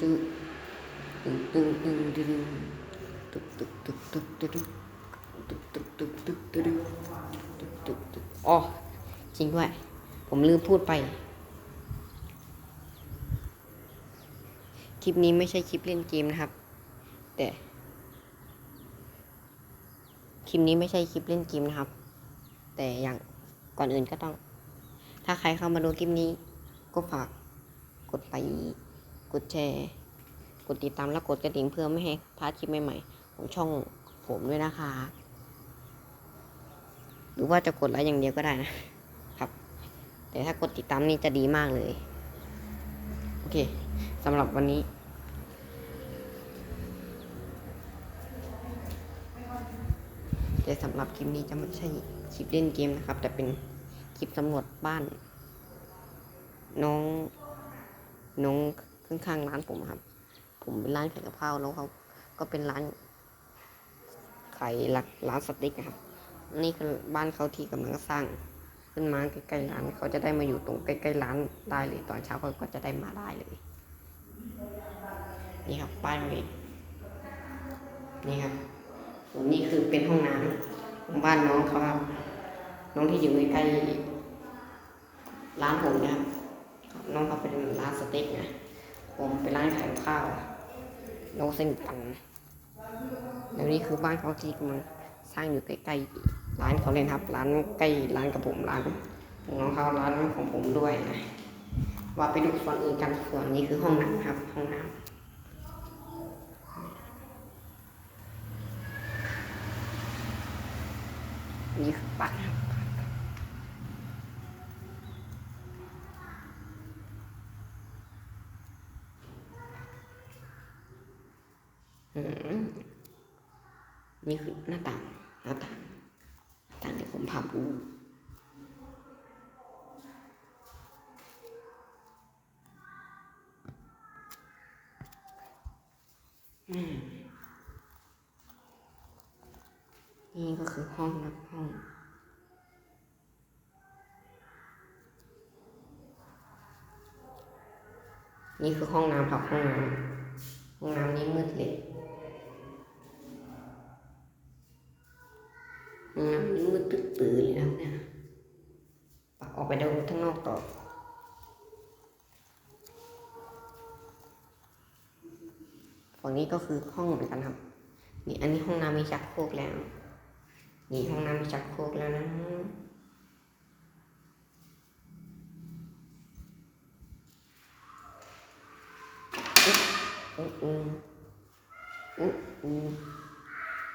จุดมีบะฮงตึงตึงตึงตึงตึกตึกตึกตึกตึกตึกตึกตึกตึกตึกตึกตึกตึกตึกอ๋อจริงด้วย ผมลืมพูดไป คลิปนี้ไม่ใช่คลิปเล่นเกมนะครับ แต่ คลิปนี้ไม่ใช่คลิปเล่นเกมนะครับ แต่อย่างก่อนอื่นก็ต้อง ถ้าใครเข้ามาดูคลิปนี้ก็ฝากกดไลค์ กดแชร์ กดติดตามและกดกระดิ่งเพื่อไม่ให้พลาดคลิปใหม่ๆของช่องผมด้วยนะคะ หรือว่าจะกดไลค์อย่างเดียวก็ได้นะครับ แต่ถ้ากดติดตามนี่จะดีมากเลย โอเคสำหรับวันนี้แต่สำหรับคลิปนี้จะไม่ใช่คลิปเล่นเกมนะครับ แต่เป็นคลิปสำรวจบ้าน น้อง น้อง ข้างๆร้านผมครับ ผมเป็นร้านขายกับข้าแล้วเขาก็เป็นร้านขายหลักร้านสเต็กนะครับนี่คือบ้านเขาที่กำลังสร้าง ขึ้นมาใกล้ๆร้านเขาจะได้มาอยู่ตรงใกล้ๆร้านได้เลยตอนเช้าเขาก็จะได้มาได้เลย นี่ครับป้ายนี้นี่ครับส่วนนี้คือเป็นห้องน้ำของบ้านน้องเขาครับน้องที่อยู่ใกล้ๆร้านผมนะครับน้องเขาเป็นร้านสเต็กนะ ผมเป็นร้านขายข้าวเราสนิทกันแล้วนี่คือบ้านเขาที่กำลังสร้างอยู่ใกล้ๆร้านเขาเลยนครับ ร้านใกล้ร้านกับผมร้านของน้องเขาร้านของผมด้วยนะว่าไปดูส่วนอื่นกันส่วนนี้คือห้องน้ำครับ ห้องน้ำนี่คือบ้านครับอืม นี่คือหน้าต่างหน้าต่างหน้าต่างเดี๋ยวผมพาดูอืมนี่ก็คือห้องนะห้องนี่คือห้องน้ำครับห้องน้ำห้องน้ำนี้มืดเลย งน้ำนี้มืดตึ๊ดตื้อเลยนะครับเนี่ยปออกไปดูข้างนอกต่อฝั่งนี้ก็คือห้องเหมือนกันครับ นี่อันนี้ห้องน้ำมีชักโครกแล้ว นี่ห้องน้ำมีชักโครกแล้วนะอืมอืมอืมอืม